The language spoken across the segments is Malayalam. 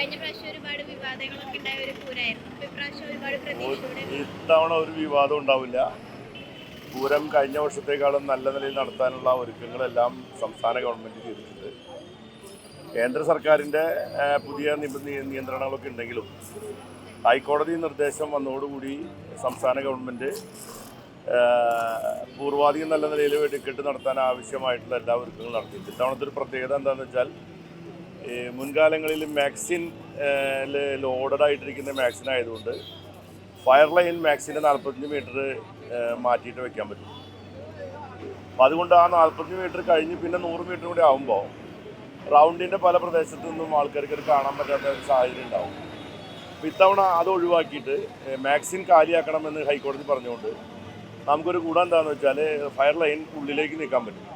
കഴിഞ്ഞ പ്രാവശ്യം ഒരുപാട് വിവാദങ്ങളൊക്കെ ഉണ്ടായ ഒരു പൂരായിരുന്നു. ഒരുപാട് ഇത്തവണ ഒരു വിവാദം ഉണ്ടാവില്ല. പൂരം കഴിഞ്ഞ വർഷത്തേക്കാളും നല്ല നിലയിൽ നടത്താനുള്ള ഒരുക്കങ്ങളെല്ലാം സംസ്ഥാന ഗവൺമെന്റ് ചെയ്തിട്ടുണ്ട്. കേന്ദ്ര സർക്കാരിന്റെ പുതിയ നിയന്ത്രണങ്ങളൊക്കെ ഉണ്ടെങ്കിലും ഹൈക്കോടതി നിർദ്ദേശം വന്നതോടുകൂടി സംസ്ഥാന ഗവൺമെന്റ് പൂർവാധികം നല്ല നിലയിൽ വെടിക്കെട്ട് നടത്താൻ ആവശ്യമായിട്ടുള്ള എല്ലാ ഒരുക്കങ്ങളും നടത്തിയിട്ടുണ്ട്. ഇത്തവണത്തെ ഒരു പ്രത്യേകത എന്താണെന്ന് വെച്ചാൽ ഈ മുൻകാലങ്ങളിൽ മാക്സിൻ ലോഡഡ് ആയിട്ടിരിക്കുന്ന മാക്സിൻ ആയതുകൊണ്ട് ഫയർ ലൈൻ മാക്സിന്റെ നാൽപ്പത്തഞ്ച് മീറ്റർ മാറ്റിയിട്ട് വെക്കാൻ പറ്റും. അപ്പം അതുകൊണ്ട് ആ നാൽപ്പത്തഞ്ച് മീറ്റർ കഴിഞ്ഞ് പിന്നെ നൂറ് മീറ്റർ കൂടി ആകുമ്പോൾ റൗണ്ടിന്റെ പല പ്രദേശത്തു നിന്നും ആൾക്കാർക്ക് കാണാൻ പറ്റാത്ത ഒരു സാഹചര്യം ഉണ്ടാവും. അപ്പം ഇത്തവണ അത് ഒഴിവാക്കിയിട്ട് മാക്സിൻ കാലിയാക്കണമെന്ന് ഹൈക്കോടതി പറഞ്ഞുകൊണ്ട് നമുക്കൊരു ഗുണം എന്താണെന്ന് വെച്ചാൽ ഫയർ ലൈൻ ഉള്ളിലേക്ക് നീക്കാൻ പറ്റും.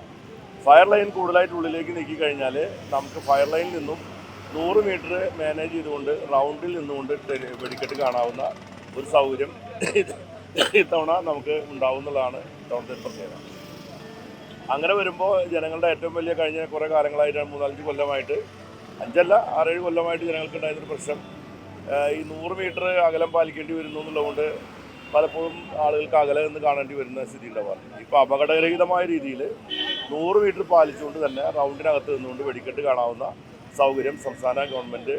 ഫയർ ലൈൻ കൂടുതലായിട്ട് ഉള്ളിലേക്ക് നീക്കി കഴിഞ്ഞാൽ നമുക്ക് ഫയർ ലൈനിൽ നിന്നും നൂറ് മീറ്റർ മാനേജ് ചെയ്തുകൊണ്ട് റൗണ്ടിൽ നിന്നുകൊണ്ട് വെടിക്കെട്ട് കാണാവുന്ന ഒരു സൗകര്യം ഇത് ഇത്തവണ നമുക്ക് ഉണ്ടാവുന്നതാണ് ഇത്തവണത്തെ പ്രത്യേകത. അങ്ങനെ വരുമ്പോൾ ജനങ്ങളുടെ ഏറ്റവും വലിയ കഴിഞ്ഞ കുറേ കാലങ്ങളായിട്ട് മൂന്നാലഞ്ച് കൊല്ലമായിട്ട് അഞ്ചല്ല ആറേഴ് കൊല്ലമായിട്ട് ജനങ്ങൾക്ക് ഉണ്ടായിരുന്നൊരു പ്രശ്നം. ഈ നൂറ് മീറ്റർ അകലം പാലിക്കേണ്ടി വരുന്നു എന്നുള്ളതുകൊണ്ട് പലപ്പോഴും ആളുകൾക്ക് അകലെ നിന്ന് കാണേണ്ടി വരുന്ന സ്ഥിതി ഉണ്ടാവാറുണ്ട് ഇപ്പോൾ അപകടരഹിതമായ രീതിയിൽ നൂറ് മീറ്റർ പാലിച്ചുകൊണ്ട് തന്നെ റൗണ്ടിനകത്ത് നിന്നുകൊണ്ട് വെടിക്കെട്ട് കാണാവുന്ന സൗകര്യം സംസ്ഥാന ഗവൺമെന്റ്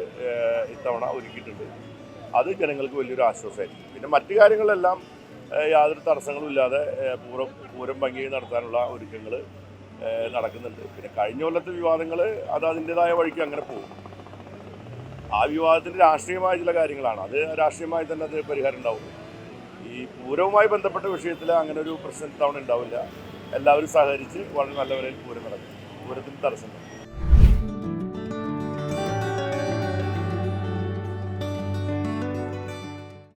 ഇത്തവണ ഒരുക്കിയിട്ടുണ്ട്. അത് ജനങ്ങൾക്ക് വലിയൊരു ആശ്വാസമായിരിക്കും. പിന്നെ മറ്റു കാര്യങ്ങളെല്ലാം യാതൊരു തടസ്സങ്ങളും ഇല്ലാതെ പൂരം പൂരം ഭംഗിയായി നടത്താനുള്ള ഒരുക്കങ്ങൾ നടക്കുന്നുണ്ട്. പിന്നെ കഴിഞ്ഞ കൊല്ലത്തെ വിവാദങ്ങൾ അത് അതിന്റെതായ വഴിക്ക് അങ്ങനെ പോകും. ആ വിവാദത്തിന്റെ രാഷ്ട്രീയമായ ചില കാര്യങ്ങളാണ്. അത് രാഷ്ട്രീയമായി തന്നെ അത് പരിഹാരം ഉണ്ടാവും. ഈ പൂരവുമായി ബന്ധപ്പെട്ട വിഷയത്തിൽ അങ്ങനെ ഒരു പ്രശ്നം തവണ ഉണ്ടാവില്ല. എല്ലാവരും സഹകരിച്ച് വളരെ നല്ല നിലയിൽ പൂരം നടക്കും പൂരത്തിന് തടസ്സം